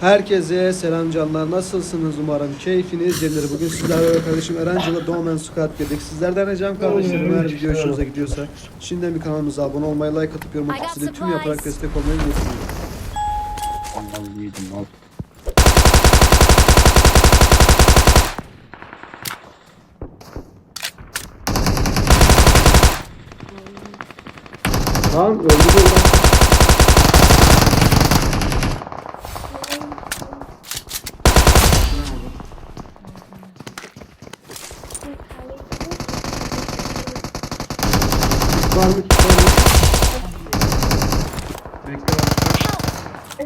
Herkese selam canlar. Nasılsınız umarım? Keyfiniz yerindedir. Bugün sizlerle ve kardeşim Erencil'e Doğmen Squad girdik. Sizlerden ricam kardeşlerim eğer video hoşunuza gidiyorsa şimdiden bir kanalımıza abone olmayı, like atıp yorum atıp size tüm yaparak destek olmayı unutmayın. Al yedim al. Tamam öldü de ulan. Kit var mı? Kit var mı?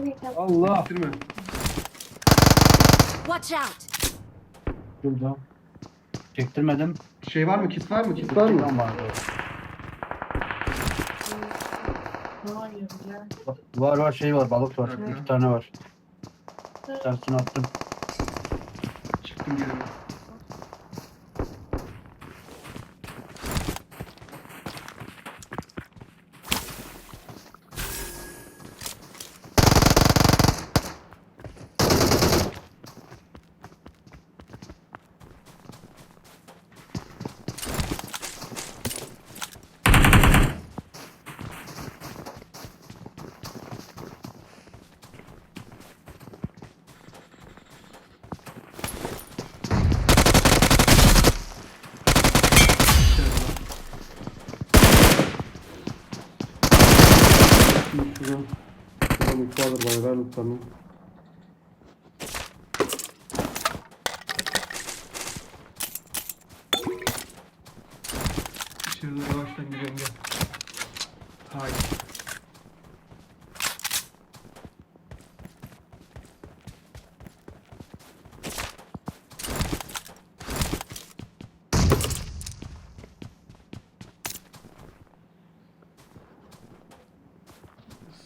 Bekle lan. Allah. Bitirme. Watch out! Şurada. Çektirmedim. Şey var mı? Kit var mı? Kit var mı? Şuradan vardı. Var var şey var balık var. Hı. İki tane var. Tanesini attım. Çıktım geri. Ver mutlarını. Şurada yavaştan gidiyorum gel. Hayır.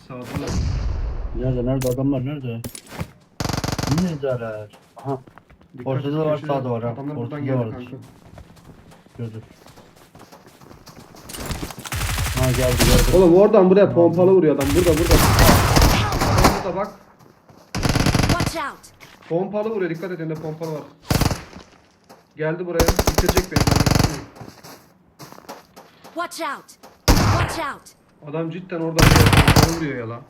Sağda da Nerede nerede adamlar nerede? Neredeler? Aha Dikkat Ortada da var, köşede. sağda var ha. Adamlar buradan Ortada geldi var. kanka. gördüm. Ha geldi geldi. Oğlum oradan buraya pompalı vuruyor adam. Burada burada. Adam burada bak. Watch out! Pompalı vuruyor. Dikkat edin de pompalı var. Geldi buraya. Bitirecek beni. Watch out! Watch out! Adam cidden oradan pompalı vuruyor ya lan.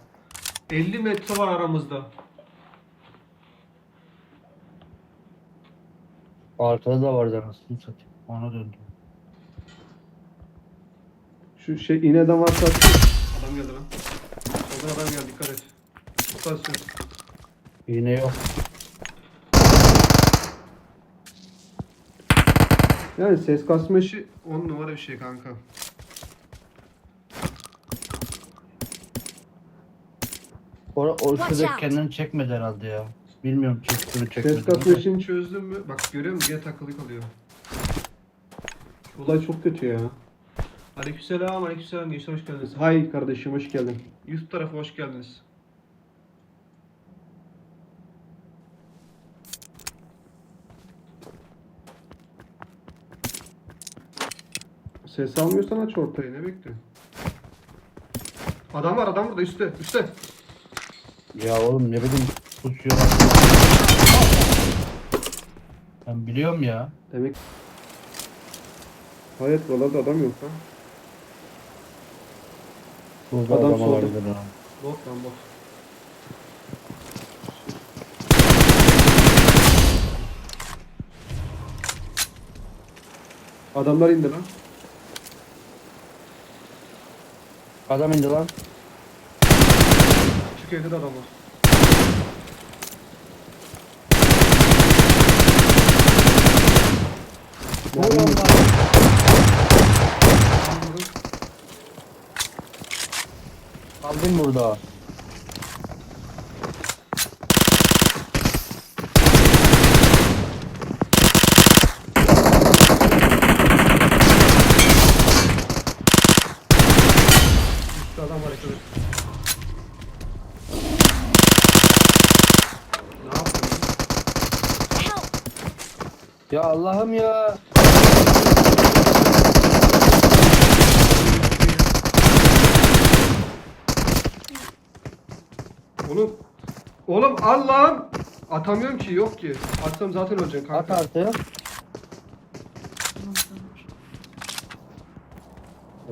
50 metre var aramızda. Arkada da vardı anasını satayım. Ona döndüm. Şu şey iğneden varsa Adam geldi lan. Soldan adam geldi. Dikkat et. Tutasın. İğne yok. Yani ses kasma işi 10 numara bir şey kanka. O, o Watch şurada out. kendini çekmedi herhalde ya. Bilmiyorum çekti mi çekmedi. Ses kasma mi. işini çözdün mü? Bak görüyor musun? Yine takılı kalıyor. Olay çok kötü ya. Aleykümselam, aleykümselam gençler hoş geldiniz. Hay kardeşim hoş geldin. YouTube tarafı hoş geldiniz. Ses almıyorsan aç ortayı ne bekliyorsun? Adam var adam burada üstte üstte. Ya oğlum ne bileyim pusuyorlar. Ben biliyorum ya. Demek Hayat buralarda adam yok ha. Burada Adam adam, solda. vardır ha. Bot lan bot. Adamlar indi lan. Adam indi lan. Küçük evde de adam var. Oğlum Kaldım burada. Üstte adam var arkadaş. Ne yapıyorsun? Help! Ya Allah'ım ya. Oğlum Oğlum al lan. Atamıyorum ki yok ki. Atsam zaten öleceksin At kanka. artık.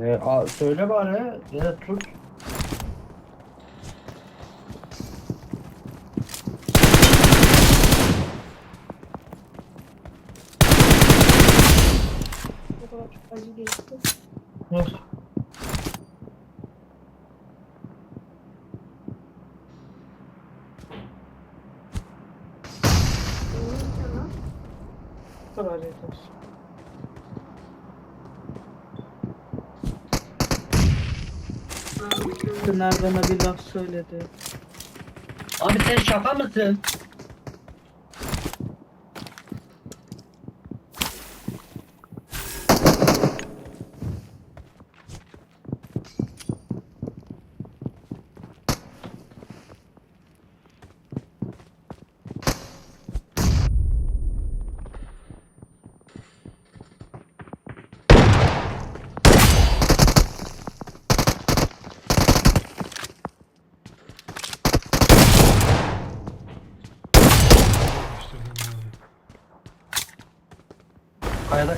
Ee, a, söyle bari. Ya da tut. O kadar çok acı geçti. Dur. Bu kadar yeter. Bana bir laf söyledi. Abi sen şaka mısın?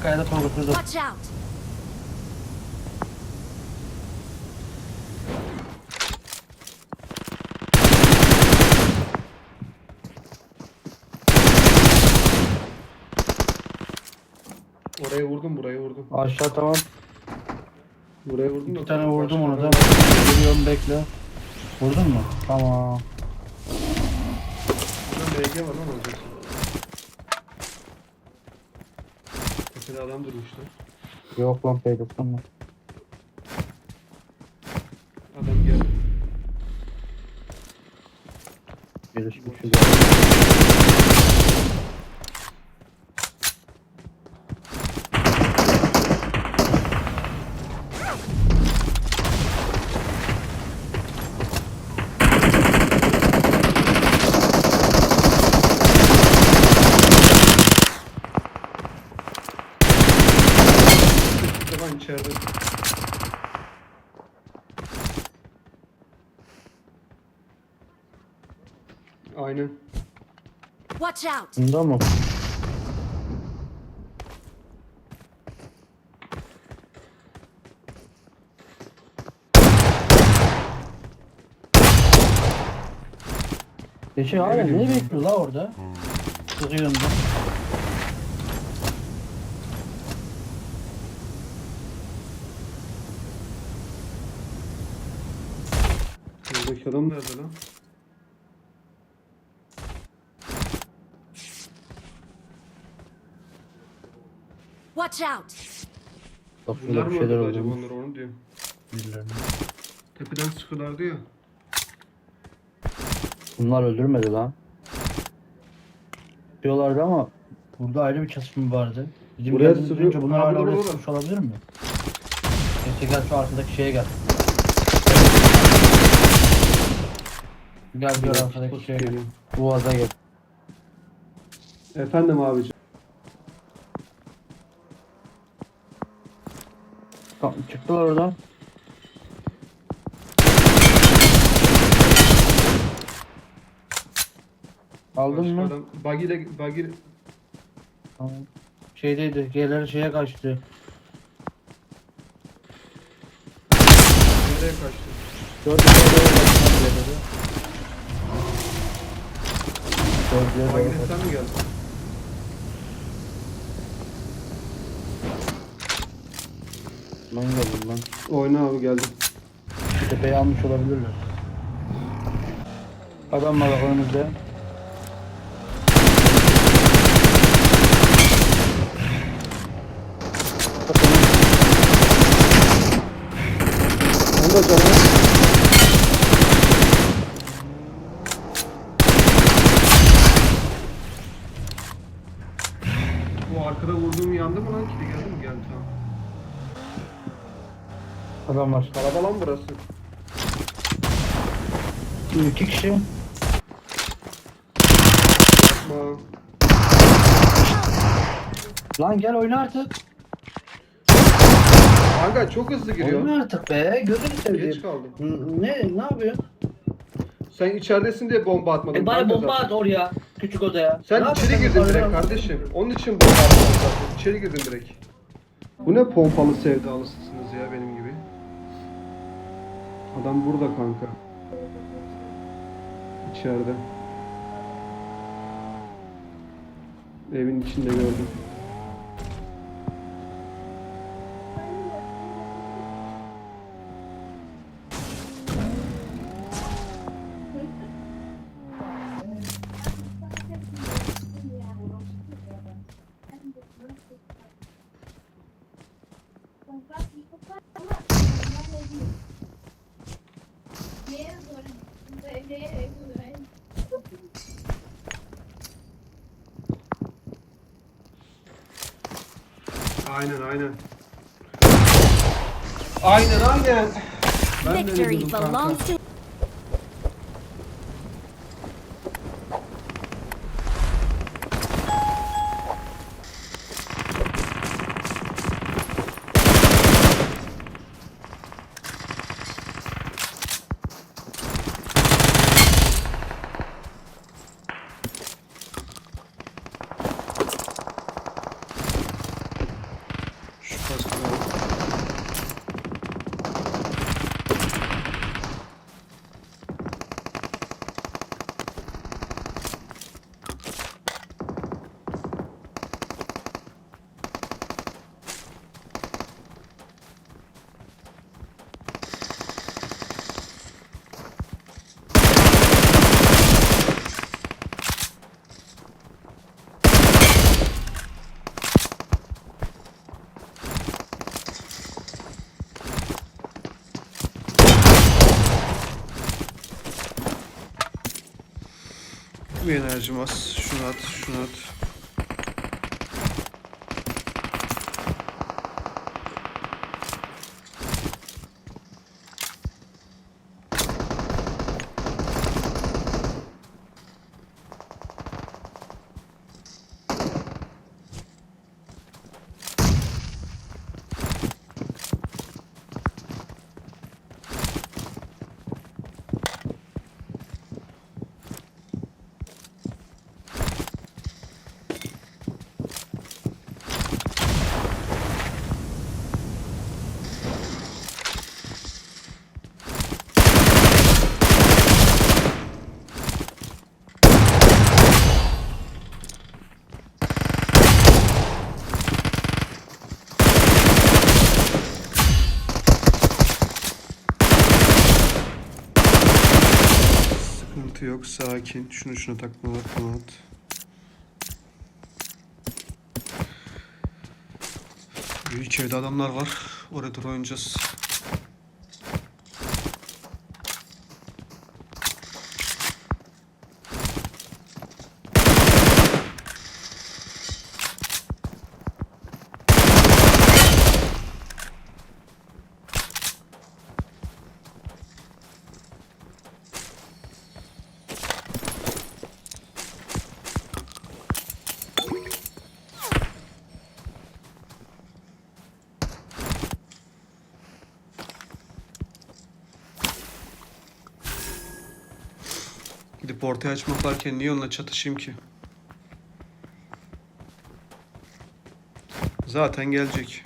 Kayada kayada korkuturdu. Watch out! Oraya vurdum buraya vurdum. Aşağı tamam. Buraya vurdum da. Bir tane vurdum onu da. Geliyorum bekle. Vurdun mu? Tamam. Burada MG var lan olacak. Tepede adam durmuştu. Yok lan peydik tamam. Adam geldi. Gelişmiş içeride. Aynen. Watch out! Bunda mı? Hala bileyim ne ben. bekliyor la orada? Sıkıyorsun da. Adam nerede lan? Watch out! Bak Bunlar şurada mı bir şeyler öldürdü acaba oldu. onları onu diyor. Birilerini. Tepeden sıkıyorlardı ya. Bunlar öldürmedi lan. Diyorlardı ama burada ayrı bir çatışma vardı. Bizim Buraya geldiğimiz sıkıyor- önce bunlar Abi hala oraya doğru. sıkmış olabilir mi? Neyse gel şu arkadaki şeye gel. Gel gör arkadaki şeye gel. Geliyor. Boğaza gel. Efendim abici. Tamam, çıktılar oradan. Aldın mı? Adam buggy ile buggy Tamam. Şeydeydi. Gelen şeye kaçtı. nereye kaçtı? Gördüm. Sen mi geldin? Ben geldim ben. Oyna abi geldim. Tepeyi almış olabilirler. Adam var önümüzde. Onu da canım. Bu arkada vurduğum yandı mı lan? Kili geldi mi? Geldi tamam. Adam var. Araba lan burası. İki kişi. Yapma. Lan gel oyna artık. Kanka çok hızlı giriyor. Oyna artık be. Gözünü Geç seveyim. kaldım. Ne? Ne yapıyorsun? Sen içeridesin diye bomba atmadın. E bana kanka bomba zaten. at oraya. Küçük odaya. Sen Ne içeri yapıyorsun? girdin direkt Arada- kardeşim. Onun için zaten. İçeri girdin direkt. Bu ne pompalı sevdalısısınız ya benim gibi. Adam burada kanka. İçeride. Evin içinde gördüm. Aynen aynen. Aynen. Ben de Victory diyordum kanka. belongs to Şu kaskı da al. Bir enerjim az. Şunu at, şunu at. Sıkıntı yok, sakin. Şunu şuna takma var, bunu at. Büyük adamlar var. Doğru oynayacağız. Ortaya açmak varken niye onunla çatışayım ki? Zaten gelecek.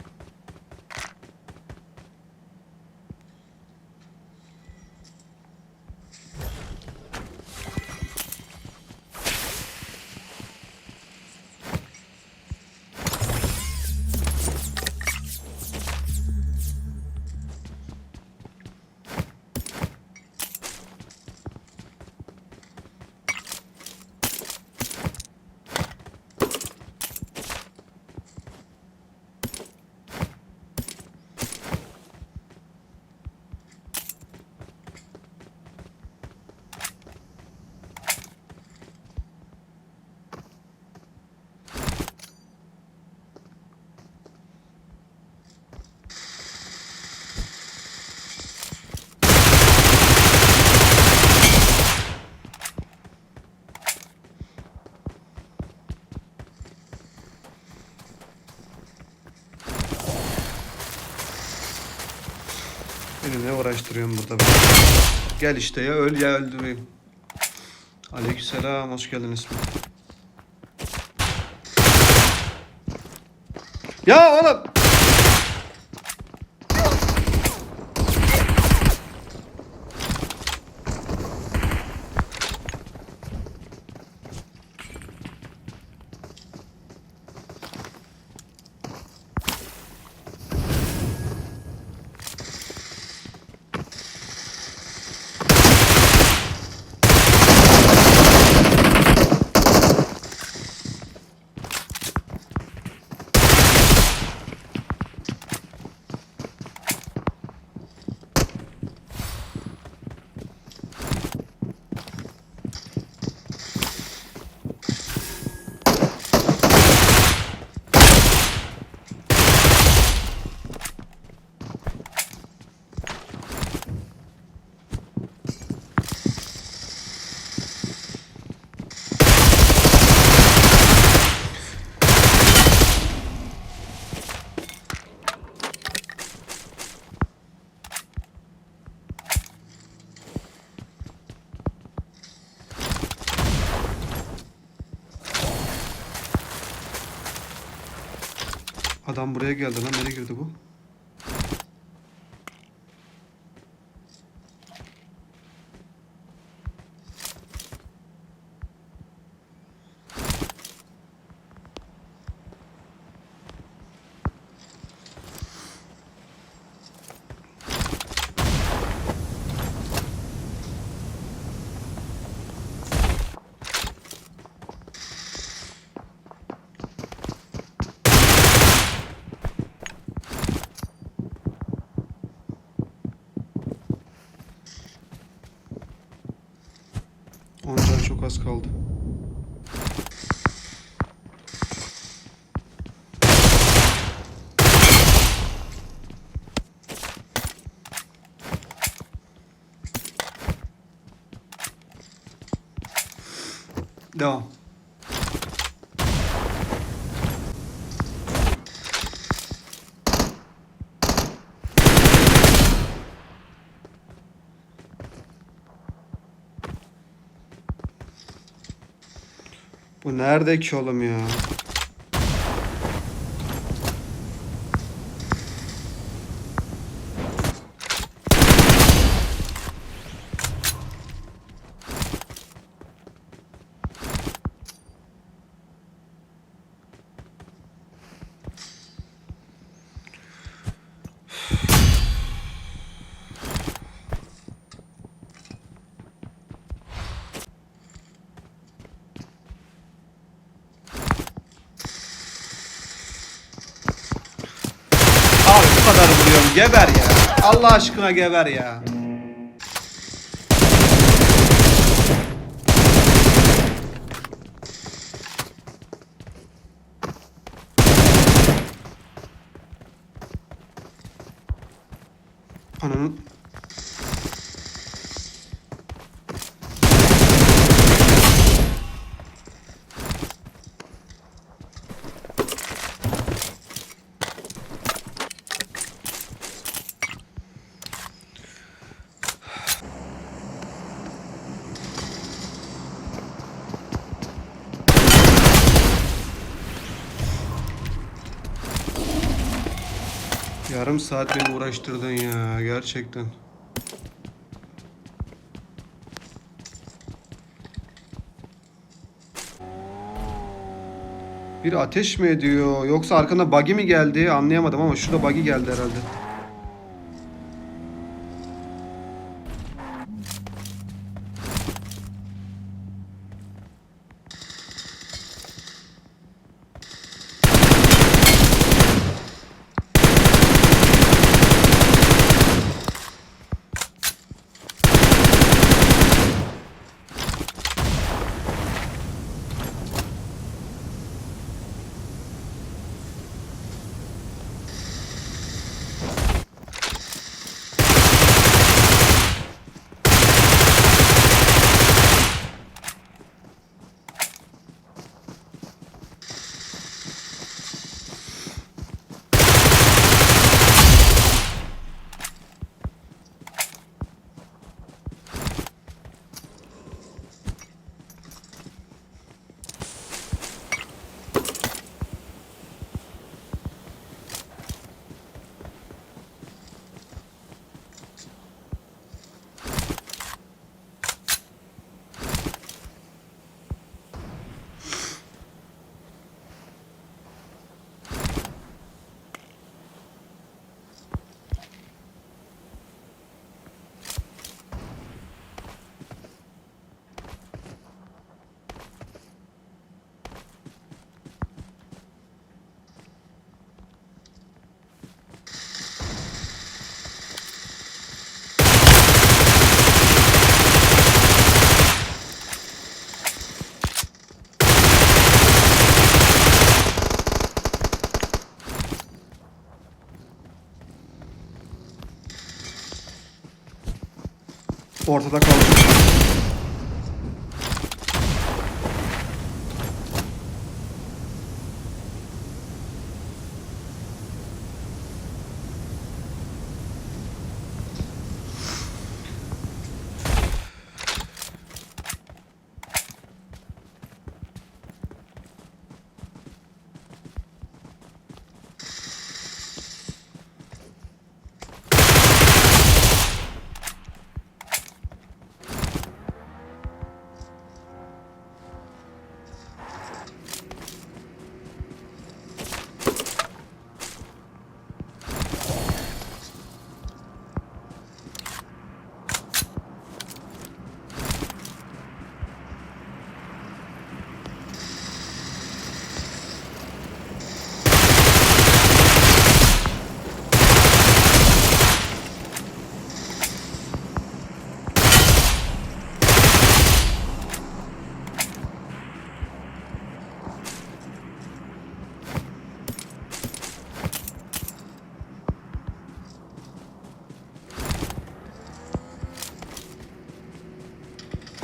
Beni ne uğraştırıyorsun burada be? Gel işte ya öl ya öldüreyim. Aleykümselam, hoş geldin İsmail. Ya oğlum! Adam buraya geldi lan, nereye girdi bu? Çok az kaldı. Devam. Bu nerede ki oğlum ya? Abi bu kadar vuruyorum. Geber ya. Allah aşkına geber ya. Ananın yarım saat beni uğraştırdın ya gerçekten. Bir ateş mi ediyor yoksa arkana buggy mi geldi anlayamadım ama şurada buggy geldi herhalde. Ortada kaldım.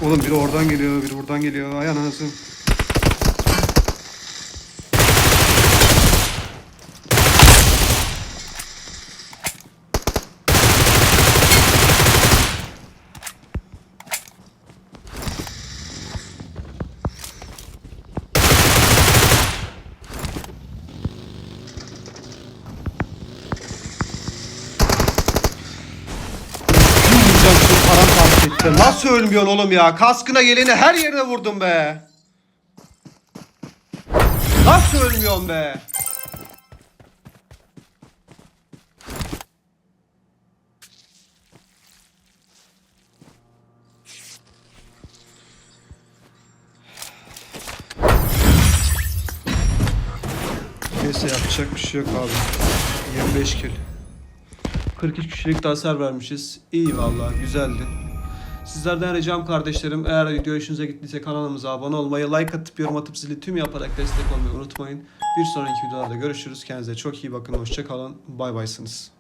Oğlum biri oradan geliyor, biri buradan geliyor. Ay anasını. Vuracağım şu etti. Nasıl ölmüyorsun oğlum ya? Kaskına geleni her yerine vurdum be. Nasıl ölmüyorsun be? Neyse yapacak bir şey yok abi. 25 kill. 43 kişilik de hasar vermişiz. İyi vallahi güzeldi. Sizlerden ricam kardeşlerim eğer video hoşunuza gittiyse kanalımıza abone olmayı, like atıp yorum atıp zili tüm yaparak destek olmayı unutmayın. Bir sonraki videolarda görüşürüz. Kendinize çok iyi bakın. Hoşçakalın. Bay baysınız.